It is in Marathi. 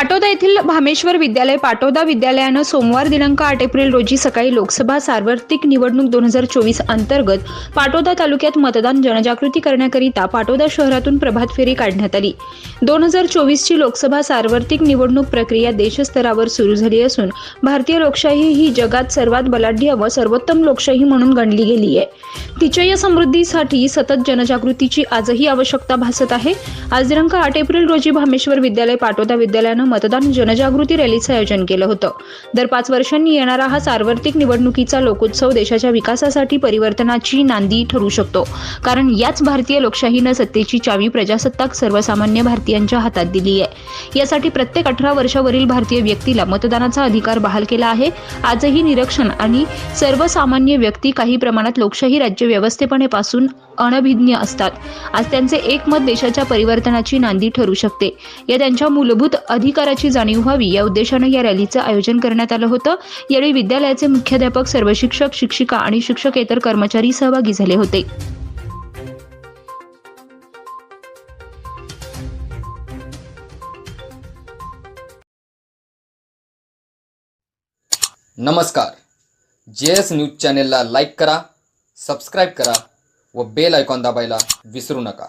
पाटोदा येथील भामेश्वर विद्यालय पाटोदा विद्यालयानं सोमवार दिनांक आठ एप्रिल रोजी सकाळी लोकसभा सार्वत्रिक निवडणूक दोन हजार चोवीस अंतर्गत पाटोदा तालुक्यात मतदान जनजागृती करण्याकरिता पाटोदा शहरातून प्रभात फेरी काढण्यात आली. दोन हजार चोवीसची लोकसभा सार्वत्रिक निवडणूक प्रक्रिया देशस्तरावर सुरू झाली असून भारतीय लोकशाही ही जगात सर्वात बलाढ्य व सर्वोत्तम लोकशाही म्हणून गणली गेली आहे. तिच्या या समृद्धीसाठी सतत जनजागृतीची आजही आवश्यकता भासत आहे. आज दिनांक आठ एप्रिल रोजी भामेश्वर विद्यालय पाटोदा विद्यालयानं मतदान जनजागृती रॅलीचं आयोजन केलं होतं. दर पाच वर्षांनी येणारा हा सार्वत्रिक निवडणुकीचा लोकोत्सव देशाच्या विकासासाठी परिवर्तनाची नांदी ठरू शकतो. कारण याच भारतीय लोकशाहीनं सत्तेची चावी प्रजासत्ताक सर्वसामान्य भारतीयांच्या हातात दिली आहे. यासाठी प्रत्येक अठरा वर्षावरील भारतीय व्यक्तीला मतदानाचा अधिकार बहाल केला आहे. आजही निरीक्षण आणि सर्वसामान्य व्यक्ती काही प्रमाणात लोकशाही राज्य व्यवस्थेपणेपासून अनभिज्ञ असतात. आज त्यांचे एकमत देशाच्या परिवर्तनाची नांदी ठरू शकते. या त्यांच्या मूलभूत अधिकाराची जाणीव व्हावी या उद्देशानं या रॅलीचं आयोजन करण्यात आलं होतं. यावेळी विद्यालयाचे मुख्याध्यापक सर्व शिक्षक शिक्षिका आणि शिक्षकेतर कर्मचारी सहभागी झाले होते. नमस्कार. जे एस न्यूज चॅनेलला लाईक करा सबस्क्राईब करा व बेल आयकॉन दाबायला विसरू नका.